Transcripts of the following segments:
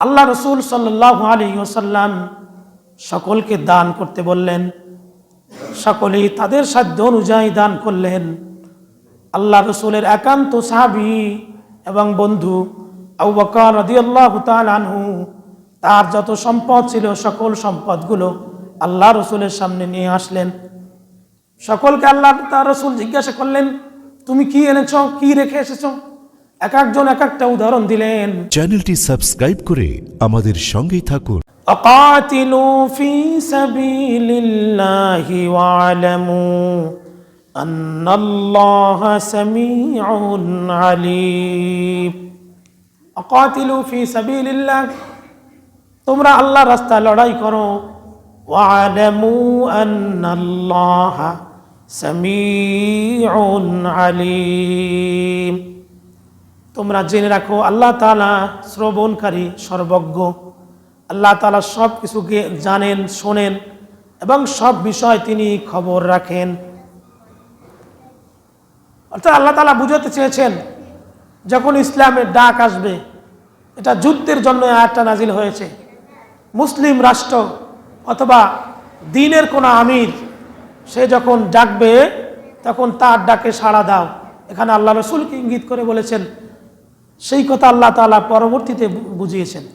আল্লাহ রসুল সাল্লাহ আলী ওসাল্লাম সকলকে দান করতে বললেন। সকলেই তাদের সাধ্য অনুযায়ী দান করলেন। আল্লাহ রসুলের একান্ত সাহাবি এবং বন্ধু আনহু, তার যত সম্পদ ছিল সকল সম্পদগুলো আল্লাহ রসুলের সামনে নিয়ে আসলেন। সকলকে আল্লাহ তার রসুল জিজ্ঞাসা করলেন, তুমি কি এনেছ? কি রেখে এসেছ? এক একজন এক একটা উদাহরণ দিলেন চ্যানেলটি সাবস্ক্রাইব করে আমাদের সঙ্গেই থাকুন أقاتلوا في سبيل الله واعلموا أن الله سميع عليم أقاتلوا في سبيل الله তোমরা আল্লাহ রাস্তায় লড়াই করো ওয়ালামু আন্নাল্লাহ সামিউন আলিম তোমরা জেনে রাখো, আল্লাহ তাআলা শ্রবণকারী, সর্বজ্ঞ। আল্লাহ তালা সব কিছুকে জানেন, শোনেন এবং সব বিষয় তিনি খবর রাখেন। অর্থাৎ আল্লাহ তাআলা বুঝাতে চেয়েছেন, যখন ইসলামের ডাক আসবে, এটা যুদ্ধের জন্য আয়াতটা নাজিল হয়েছে। মুসলিম রাষ্ট্র অথবা দিনের কোনো আমির, সে যখন ডাকবে, তখন তার ডাকে সাড়া দাও। এখানে আল্লাহ রসুলকে ইঙ্গিত করে বলেছেন সেই কথা আল্লাহ তাআলা পরবর্তীতে বু- বুঝিয়েছেন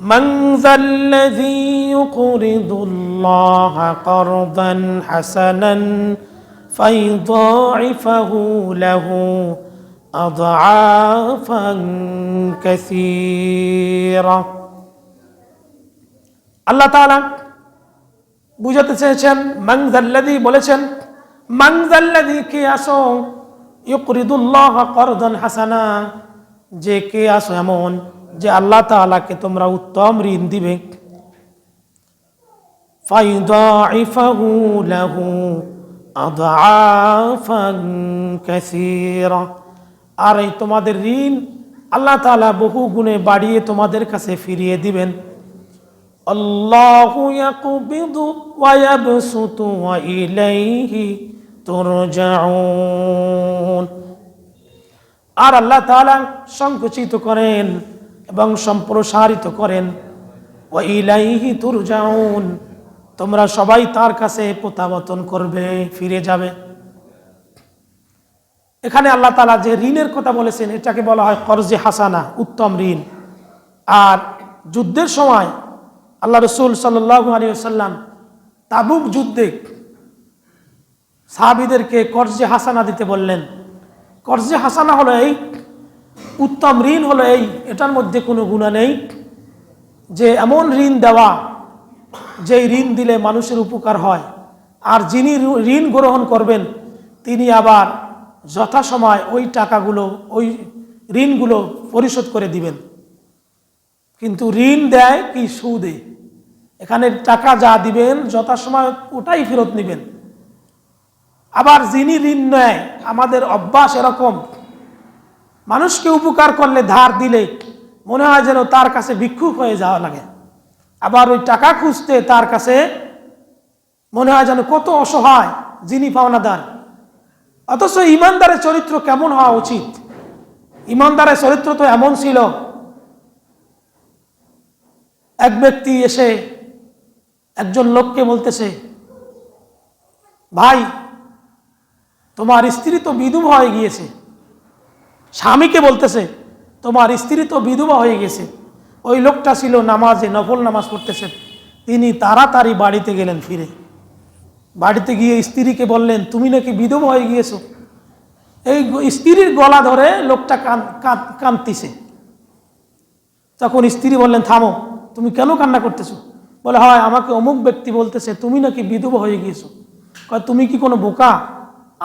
من ذا الذي يقرض الله قرضا حسنا فيضاعفه له أضعافا كثيرة আল্লাহ তাআলা বুঝাতে চেয়েছেন মাংজাল্লাদি বলেছেন মাংজাল্লাদি কে আসো ইউকরিদুল্লাহ করদন হাসানা। যে কে আসো এমন যে আল্লাহ তাআলাকে তোমরা উত্তম ঋণ দিবে। আর এই তোমাদের ঋণ আল্লাহ তাআলা বহু গুণে বাড়িয়ে তোমাদের কাছে ফিরিয়ে দিবেন। আল্লাহু তুরজাউন আর আল্লাহ তাআলা সংকুচিত করেন এবং সম্প্রসারিত করেন। ওয়া ইলাইহি তুরজাউন। তোমরা সবাই তার কাছে প্রত্যাবর্তন করবে, ফিরে যাবে। এখানে আল্লাহ তাআলা যে ঋণের কথা বলেছেন, এটাকে বলা হয় কর্জে হাসানা, উত্তম ঋণ। আর যুদ্ধের সময় আল্লাহ রসুল সাল্লাহ আলী সাল্লাম তাবুক যুদ্ধে সাহাবিদেরকে কর্জে হাসানা দিতে বললেন। কর্জে হাসানা হলো এই, উত্তম ঋণ হলো এই, এটার মধ্যে কোনো গুণা নেই। যে এমন ঋণ দেওয়া, যেই ঋণ দিলে মানুষের উপকার হয়। আর যিনি ঋণ গ্রহণ করবেন, তিনি আবার যথাসময় ওই টাকাগুলো, ওই ঋণগুলো পরিশোধ করে দিবেন। কিন্তু ঋণ দেয় কি সুদে? এখানে টাকা যা দিবেন, যথাসময় ওটাই ফেরত নেবেন। আবার যিনি ঋণ নেয়, আমাদের অভ্যাস এরকম। মানুষকে উপকার করলে ধার দিলে মনে হয় যেন তার কাছে ভিক্ষুক হয়ে যাওয়া লাগে। আবার ওই টাকা খুঁজতে তার কাছে মনে হয় যেন কত অসহায় যিনি পাওনাদার। অথচ ইমানদারের চরিত্র কেমন হওয়া উচিত? ইমানদারের চরিত্র তো এমন ছিল, এক ব্যক্তি এসে একজন লোককে বলতেছে, ভাই তোমার স্ত্রী তো বিধবা হয়ে গিয়েছে। স্বামীকে বলতেছে, তোমার স্ত্রী তো বিধবা হয়ে গেছে। ওই লোকটা ছিল নামাজে নফল নামাজ পড়তেছে। তিনি তাড়াতাড়ি বাড়িতে গেলেন ফিরে। বাড়িতে গিয়ে স্ত্রীকে বললেন, তুমি নাকি বিধবা হয়ে গিয়েছো? এই স্ত্রীর গলা ধরে লোকটা কাঁদতিছে। তখন স্ত্রী বললেন, থামো, তুমি কেন কান্না করতেছো? বলে, হয়, আমাকে অমুক ব্যক্তি বলতেছে, তুমি নাকি বিধবা হয়ে গিয়েছো। তুমি কি কোনো বোকা?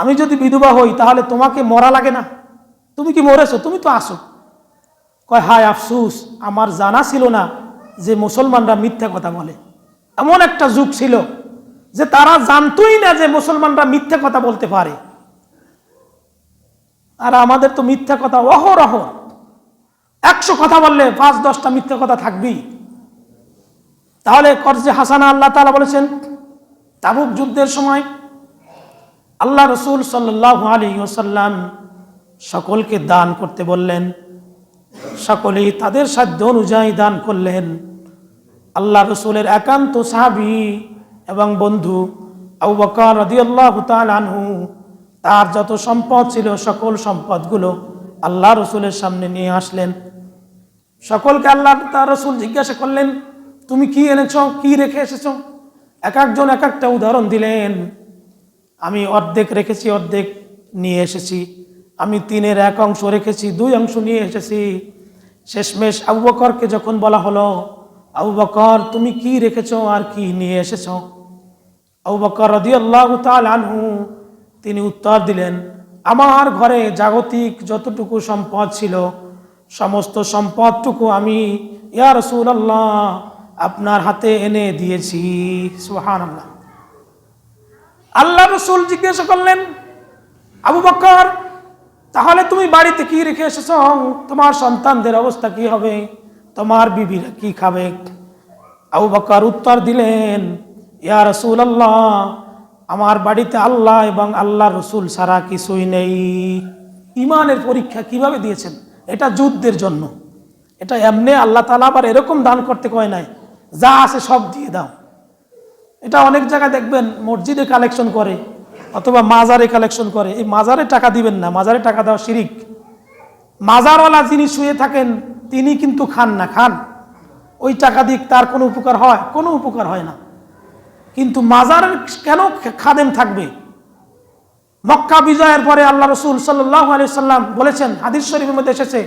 আমি যদি বিধবা হই, তাহলে তোমাকে মরা লাগে না। তুমি কি মরেছো? তুমি তো আসো। কয়, হায় আফসুস, আমার জানা ছিল না যে মুসলমানরা মিথ্যা কথা বলে। এমন একটা যুগ ছিল যে তারা জানতোই না যে মুসলমানরা মিথ্যা কথা বলতে পারে। আর আমাদের তো মিথ্যা কথা অহরহ। একশো কথা বললে পাঁচ, দশটা মিথ্যা কথা থাকবেই। তাহলে কর্জে হাসানা আল্লাহ তালা বলেছেন, তাবুক যুদ্ধের সময় আল্লাহ রসুল সাল্লাহ আলী ওসাল্লাম সকলকে দান করতে বললেন। সকলেই তাদের সাধ্য অনুযায়ী দান করলেন। আল্লাহ রসুলের একান্ত সাহাবি এবং বন্ধু আনহু, তার যত সম্পদ ছিল সকল সম্পদগুলো আল্লাহ রসুলের সামনে নিয়ে আসলেন। সকলকে আল্লাহ তার রসুল জিজ্ঞাসা করলেন, তুমি কি এনেছ? কি রেখে এসেছ? এক একজন এক একটা উদাহরণ দিলেন। আমি অর্ধেক রেখেছি, অর্ধেক নিয়ে এসেছি। আমি তিনের এক অংশ রেখেছি, দুই অংশ নিয়ে এসেছি। শেষমেশ আবু বকরকে যখন বলা হলো, আবু বকর, তুমি কি রেখেছ আর কি নিয়ে এসেছ? আবু বকর রদি আল্লাহ আনহু, তিনি উত্তর দিলেন, আমার ঘরে জাগতিক যতটুকু সম্পদ ছিল, সমস্ত সম্পদটুকু আমি, ইয়া রসুল আল্লাহ আপনার হাতে এনে দিয়েছি। সুহান আল্লাহ আল্লাহ রসুল জিজ্ঞাসা করলেন, আবু বকর, তাহলে তুমি বাড়িতে কি রেখে এসেছ? তোমার সন্তানদের অবস্থা কি হবে? তোমার বিবিরা কি খাবে? আবু বকর উত্তর দিলেন, ইয়া রসুল আল্লাহ আমার বাড়িতে আল্লাহ এবং আল্লাহ রসুল সারা কিছুই নেই। ইমানের পরীক্ষা কীভাবে দিয়েছেন? এটা যুদ্ধের জন্য। এটা এমনি আল্লাহ তালা আবার এরকম দান করতে কয় নাই, যা আছে সব দিয়ে দাও। এটা অনেক জায়গায় দেখবেন মসজিদে কালেকশন করে অথবা মাজারে কালেকশন করে। এই মাজারে টাকা দিবেন না, মাজারে টাকা দেওয়া শিরিক। মাজারওয়ালা যিনি শুয়ে থাকেন, তিনি কিন্তু খান না, খান। ওই টাকা দিক তার কোনো উপকার হয়? কোনো উপকার হয় না। কিন্তু মাজারের কেন খাদেম থাকবে? মক্কা বিজয়ের পরে আল্লাহ রসুল সাল্লাহ সাল্লাম বলেছেন, হাদিস শরীফের মধ্যে এসেছে,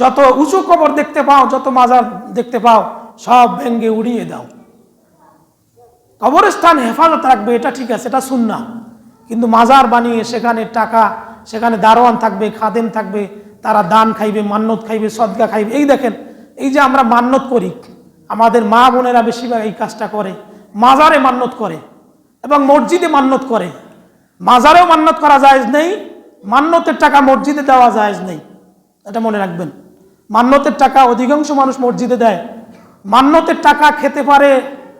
যত উঁচু কবর দেখতে পাও, যত মাজার দেখতে পাও, সব ভেঙ্গে উড়িয়ে দাও। কবরস্থান হেফাজত রাখবে, এটা ঠিক আছে, এটা শুন না কিন্তু মাজার বানিয়ে সেখানে টাকা, সেখানে দারোয়ান থাকবে, খাদেম থাকবে, তারা দান খাইবে মান্যত খাইবে সদগা খাইবে। এই দেখেন, এই যে আমরা মান্যত করি, আমাদের মা বোনেরা বেশিরভাগ এই কাজটা করে, মাজারে মান্যত করে এবং মসজিদে মান্যত করে। মাজারেও মান্যত করা জায়েজ নেই মান্যতের টাকা মসজিদে দেওয়া জায়েজ নেই। এটা মনে রাখবেন। মান্যতের টাকা অধিকাংশ মানুষ মসজিদে দেয়। মান্যতের টাকা খেতে পারে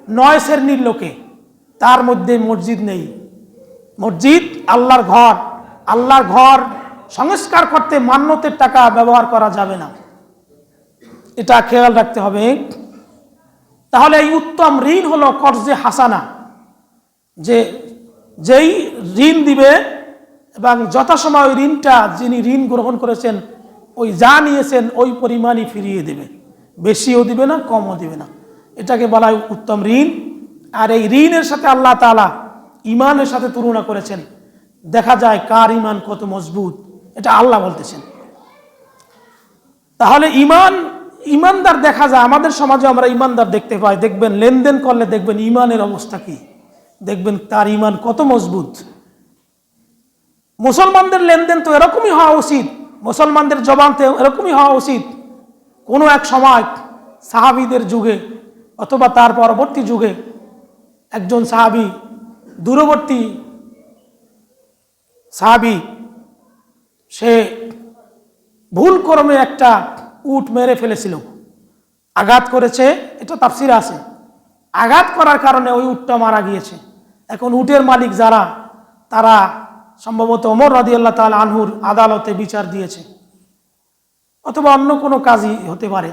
নয় শ্রেণির লোকে তার মধ্যে মসজিদ নেই। মসজিদ আল্লাহর ঘর। আল্লাহর ঘর সংস্কার করতে মান্যতের টাকা ব্যবহার করা যাবে না। এটা খেয়াল রাখতে হবে। তাহলে এই উত্তম ঋণ হলো কর্জে হাসানা, যে যেই ঋণ দিবে এবং যথাসময় ওই ঋণটা যিনি ঋণ গ্রহণ করেছেন, ওই যা নিয়েছেন, ওই পরিমাণই ফিরিয়ে দেবে। বেশিও দিবে না, কমও দিবে না। এটাকে বলা হয় উত্তম ঋণ। আর এই ঋণের সাথে আল্লাহ তালা ইমানের সাথে তুলনা করেছেন। দেখা যায় কার ইমান কত মজবুত, এটা আল্লাহ বলতেছেন। তাহলে ইমান ইমানদার দেখা যায়, আমাদের সমাজে আমরা ইমানদার দেখতে পাই। দেখবেন, লেনদেন করলে দেখবেন ইমানের অবস্থা কি? দেখবেন তার ইমান কত মজবুত। মুসলমানদের লেনদেন তো এরকমই হওয়া উচিত। মুসলমানদের জবানতে এরকমই হওয়া উচিত। কোনো এক সময় সাহাবিদের যুগে অথবা তার পরবর্তী যুগে একজন সাহাবি, দূরবর্তী সাহাবি, সে ভুল ক্রমে একটা উট মেরে ফেলেছিল। আঘাত করেছে, এটা তাফসির আছে। আঘাত করার কারণে ওই উটটা মারা গিয়েছে। এখন উটের মালিক যারা, তারা সম্ভবত ওমর রাদি আল্লাহ তাল আনহুর আদালতে বিচার দিয়েছে। অথবা অন্য কোনো কাজই হতে পারে।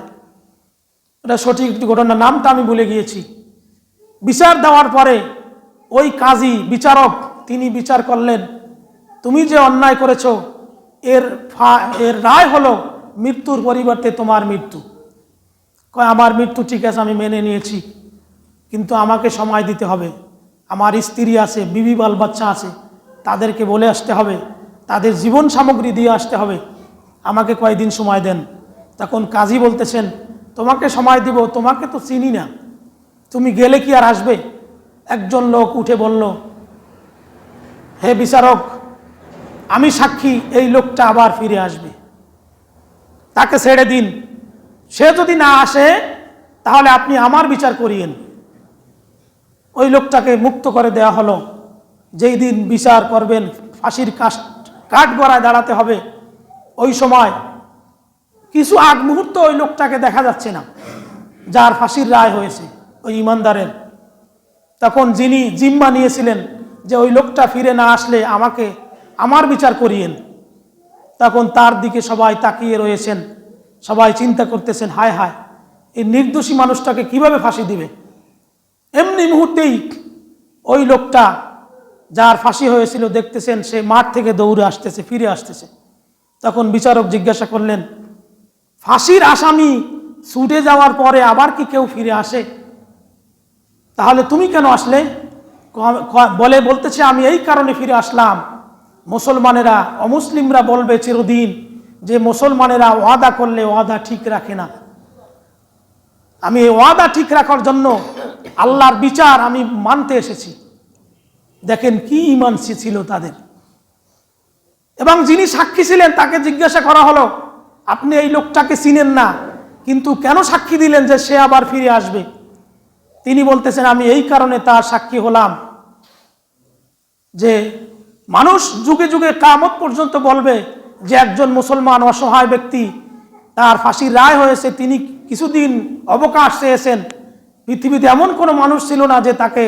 এটা সঠিক ঘটনার নামটা আমি ভুলে গিয়েছি। বিচার দেওয়ার পরে ওই কাজী, বিচারক, তিনি বিচার করলেন। তুমি যে অন্যায় করেছ, এর এর রায় হলো মৃত্যুর পরিবর্তে তোমার মৃত্যু। কয়, আমার মৃত্যু ঠিক আছে, আমি মেনে নিয়েছি, কিন্তু আমাকে সময় দিতে হবে। আমার স্ত্রী আছে, বিবি বাল বাচ্চা আছে, তাদেরকে বলে আসতে হবে। তাদের জীবন সামগ্রী দিয়ে আসতে হবে। আমাকে কয়দিন সময় দেন? তখন কাজী বলতেছেন তোমাকে সময় দিব, তোমাকে তো চিনি না। তুমি গেলে কি আর আসবে? একজন লোক উঠে বলল, হে বিচারক, আমি সাক্ষী, এই লোকটা আবার ফিরে আসবে। তাকে ছেড়ে দিন। সে যদি না আসে, তাহলে আপনি আমার বিচার করিয়েন। ওই লোকটাকে মুক্ত করে দেয়া হলো। যেই দিন বিচার করবেন, ফাঁসির কাঠ কাঠ গড়ায় দাঁড়াতে হবে। ওই সময় কিছু আগ মুহূর্ত ওই লোকটাকে দেখা যাচ্ছে না, যার ফাঁসির রায় হয়েছে ওই ইমানদারের। তখন যিনি জিম্মা নিয়েছিলেন যে ওই লোকটা ফিরে না আসলে আমাকে, আমার বিচার করিয়েন। তখন তার দিকে সবাই তাকিয়ে রয়েছেন, সবাই চিন্তা করতেছেন, হায় হায়, এই নির্দোষী মানুষটাকে কীভাবে ফাঁসি দিবে? এমনি মুহূর্তেই ওই লোকটা যার ফাঁসি হয়েছিল দেখতেছেন, সে মাঠ থেকে দৌড়ে আসতেছে, ফিরে আসতেছে। তখন বিচারক জিজ্ঞাসা করলেন ফাঁসির আসামি ছুটে যাওয়ার পরে আবার কি কেউ ফিরে আসে? তাহলে তুমি কেন আসলে? বলে বলতেছে, আমি এই কারণে ফিরে আসলাম। মুসলমানেরা, অমুসলিমরা বলবে চিরদিন যে মুসলমানেরা ওয়াদা করলে ওয়াদা ঠিক রাখে না। আমি এই ওয়াদা ঠিক রাখার জন্য আল্লাহর বিচার আমি মানতে এসেছি। দেখেন কি ইমান ছিল তাদের। এবং যিনি সাক্ষী ছিলেন তাকে জিজ্ঞাসা করা হলো আপনি এই লোকটাকে চিনেন না, কিন্তু কেন সাক্ষী দিলেন যে সে আবার ফিরে আসবে? তিনি বলতেছেন, আমি এই কারণে তার সাক্ষী হলাম যে মানুষ যুগে যুগে কামত পর্যন্ত বলবে যে একজন মুসলমান অসহায় ব্যক্তি, তার ফাঁসির রায় হয়েছে, তিনি কিছুদিন অবকাশ চেয়েছেন। পৃথিবীতে এমন কোনো মানুষ ছিল না যে তাকে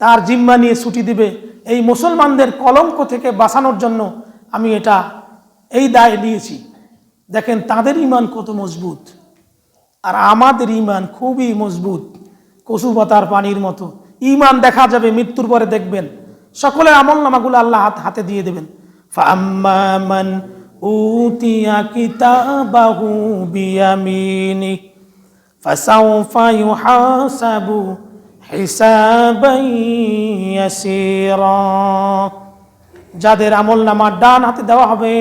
তার জিম্মা নিয়ে ছুটি দিবে। এই মুসলমানদের কলঙ্ক থেকে বাঁচানোর জন্য আমি এটা, এই দায় নিয়েছি। দেখেন, তাদের ইমান কত মজবুত, আর আমাদের ইমান খুবই মজবুত, কচু পাতার পানির মতো। ইমান দেখা যাবে, মৃত্যুর পরে দেখবেন, সকলে আমল নামাগুলো আল্লাহ হাত হাতে দিয়ে দেবেন। ফাম্মান উতিয়া কিতাবাহু বিয়ামিনি, ফাসাউফা ইউহাসাবু হিসাবান যাদের আমল নামার ডান হাতে দেওয়া হবে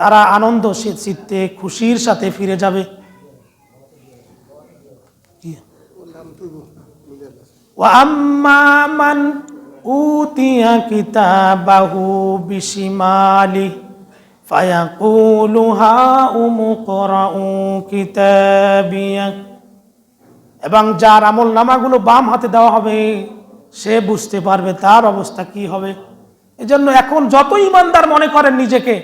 তারা আনন্দ শীত চিত্তে খুশির সাথে ফিরে যাবে وأما من أوتي كتابه بشماله فيقول هاؤم اقرءوا كتابيه এবং যার আমল নামাগুলো বাম হাতে দেওয়া হবে সে বুঝতে পারবে তার অবস্থা কি হবে এজন্য এখন যত ইমানদার মনে করেন নিজেকে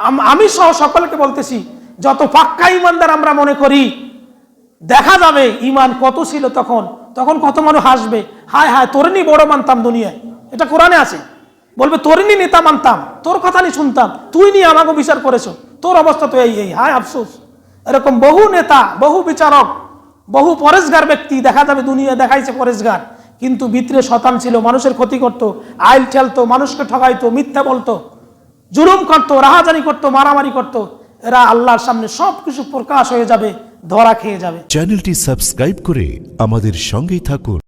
আম- সহ সকলকে বলতেছি, যত পাক্কা ইমানদার আমরা মনে করি, দেখা যাবে ইমান কত ছিল তখন তখন কত মানুষ হাসবে, হায় হায় তোর নি বড় মানতাম দুনিয়ায়। এটা কোরআনে আছে। বলবে তোর নি নেতা মানতাম, তোর কথা নি শুনতাম, তুই নিয়ে আমাকে বিচার করেছ, তোর অবস্থা তো এই এই, হায় আফসোস। এরকম বহু নেতা, বহু বিচারক, বহু পরেশগার ব্যক্তি দেখা যাবে দুনিয়া দেখাইছে পরেশগার। কিন্তু ভিতরে শতান ছিল, মানুষের ক্ষতি করতো, আইল ঠেলতো, মানুষকে ঠকাইতো, মিথ্যা বলতো। জুলুম করতো, রাহাজানি করতো, মারামারি করতো, এরা আল্লাহর সামনে সব কিছু প্রকাশ হয়ে যাবে, ধরা খেয়ে যাবে। চ্যানেলটি সাবস্ক্রাইব করে আমাদের সঙ্গেই থাকুন।